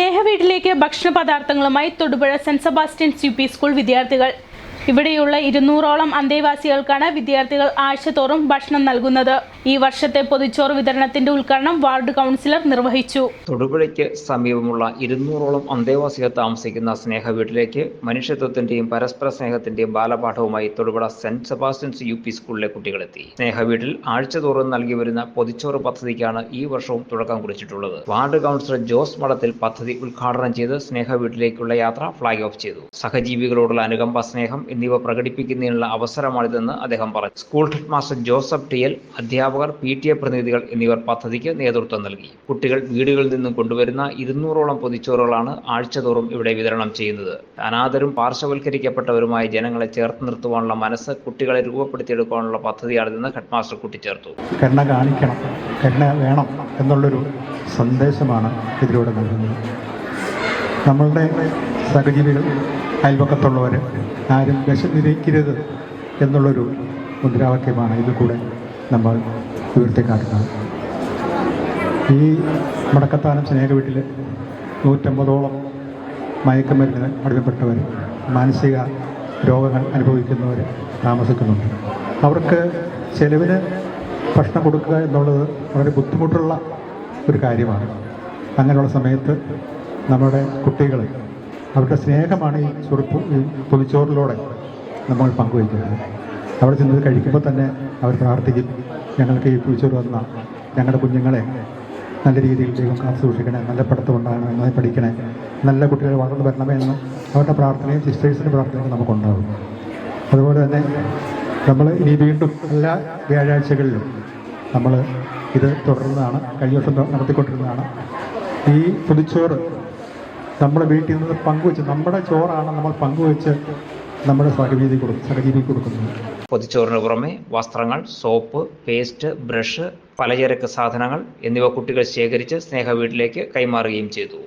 സ്നേഹവീട്ടിലേക്ക് ഭക്ഷണ പദാർത്ഥങ്ങളുമായി Thodupuzha Saint Sebastian's U P school വിദ്യാർത്ഥികൾ. ഇവിടെയുള്ള ഇരുന്നൂറോളം അന്തേവാസികൾക്കാണ് വിദ്യാർത്ഥികൾ ആഴ്ചതോറും ഭക്ഷണം നൽകുന്നത്. ഈ വർഷത്തെ പൊതിച്ചോറ് വിതരണത്തിന്റെ ഉദ്ഘാടനം വാർഡ് കൗൺസിലർ നിർവഹിച്ചു. തൊടുപുഴയ്ക്ക് സമീപമുള്ള ഇരുന്നൂറോളം അന്തേവാസികൾ താമസിക്കുന്ന സ്നേഹ വീട്ടിലേക്ക് മനുഷ്യത്വത്തിന്റെയും പരസ്പര സ്നേഹത്തിന്റെയും ബാലപാഠവുമായി Thodupuzha Saint Sebastian's U P സ്കൂളിലെ കുട്ടികളെത്തി. സ്നേഹ വീട്ടിൽ ആഴ്ചതോറും നൽകി വരുന്ന പൊതിച്ചോറ് പദ്ധതിക്കാണ് ഈ വർഷവും തുടക്കം കുറിച്ചിട്ടുള്ളത്. വാർഡ് കൗൺസിലർ ജോസ് മഠത്തിൽ പദ്ധതി ഉദ്ഘാടനം ചെയ്ത് സ്നേഹ വീട്ടിലേക്കുള്ള യാത്ര ഫ്ളാഗ് ഓഫ് ചെയ്തു. സഹജീവികളോടുള്ള അനുകമ്പ സ്നേഹം എന്നിവ പ്രകടിപ്പിക്കുന്നതിനുള്ള അവസരമാണിതെന്ന് അദ്ദേഹം പറഞ്ഞു. സ്കൂൾ ഹെഡ് മാസ്റ്റർ ജോസഫ് ടിയൽ എൽ അധ്യാപകർ പി ടി എ പ്രതിനിധികൾ എന്നിവർ പദ്ധതിക്ക് നേതൃത്വം നൽകി. കുട്ടികൾ വീടുകളിൽ നിന്നും കൊണ്ടുവരുന്ന ഇരുന്നൂറോളം പൊതിച്ചോറുകളാണ് ആഴ്ചതോറും ഇവിടെ വിതരണം ചെയ്യുന്നത്. അനാഥരും പാർശ്വവൽക്കരിക്കപ്പെട്ടവരുമായ ജനങ്ങളെ ചേർത്ത് നിർത്തുവാനുള്ള മനസ്സ് കുട്ടികളെ രൂപപ്പെടുത്തിയെടുക്കാനുള്ള പദ്ധതിയാണിതെന്ന് ഹെഡ് മാസ്റ്റർ കൂട്ടിച്ചേർത്തു. കരുണ കാണിക്കണം. കരുണ വേണം എന്നുള്ളൊരു സന്ദേശമാണ് ഇതിലൂടെ നൽകുന്നത്. നമ്മളുടെ സഹജീവികൾ അയൽപക്കത്തുള്ളവർ ആരും വിശന്നിരിക്കരുത് എന്നുള്ളൊരു മുദ്രാവാക്യമാണ് ഇതിൽ കൂടെ നമ്മൾ ഉയർത്തിക്കാട്ടുന്നത് ഈ മടക്കത്താനം സ്നേഹ വീട്ടിൽ നൂറ്റമ്പതോളം മയക്കുമരുന്നിന് അടിമപ്പെട്ടവർ മാനസിക രോഗങ്ങൾ അനുഭവിക്കുന്നവർ താമസിക്കുന്നുണ്ട്. അവർക്ക് ചെലവിന് ഭക്ഷണം കൊടുക്കുക എന്നുള്ളത് വളരെ ബുദ്ധിമുട്ടുള്ള ഒരു കാര്യമാണ്. അങ്ങനെയുള്ള സമയത്ത് നമ്മുടെ കുട്ടികൾ അവരുടെ സ്നേഹമാണ് ഈ ചുറുപ്പ് ഈ പൊതിച്ചോറിലൂടെ നമ്മൾ പങ്കുവയ്ക്കുന്നത്. അവിടെ ചെന്നത് കഴിക്കുമ്പോൾ തന്നെ അവർ പ്രാർത്ഥിക്കും. ഞങ്ങൾക്ക് ഈ പൊതിച്ചോറ് വന്ന ഞങ്ങളുടെ കുഞ്ഞുങ്ങളെ നല്ല രീതിയിൽ ദൈവം കാത്തു സൂക്ഷിക്കണേ നല്ല പഠിത്തം ഉണ്ടാകണം നന്നായി പഠിക്കണേ നല്ല കുട്ടികൾ വളർന്നു വരണമേ എന്നും അവരുടെ പ്രാർത്ഥനയും സിസ്റ്റേഴ്സിന്റെ പ്രാർത്ഥനയും നമുക്കുണ്ടാകും. അതുപോലെ തന്നെ നമ്മൾ ഇനി വീണ്ടും എല്ലാ വ്യാഴാഴ്ചകളിലും നമ്മൾ ഇത് തുടർന്നതാണ് കഴിഞ്ഞ വർഷം നടത്തിക്കൊണ്ടിരുന്നതാണ്. ഈ പുതുച്ചോറ് നമ്മൾ വീട്ടിൽ നിന്ന് പങ്കുവെച്ച് നമ്മുടെ ചോറാണ് നമ്മൾ പങ്കുവെച്ച് നമ്മുടെ സഹജീവി കൊടുക്കും സഹജീവി കൊടുക്കുന്നത്. പൊതിച്ചോറിന് പുറമെ വസ്ത്രങ്ങൾ സോപ്പ് പേസ്റ്റ് ബ്രഷ് പലചരക്ക് സാധനങ്ങൾ എന്നിവ കുട്ടികൾ ശേഖരിച്ച് സ്നേഹ വീട്ടിലേക്ക് കൈമാറുകയും ചെയ്തു.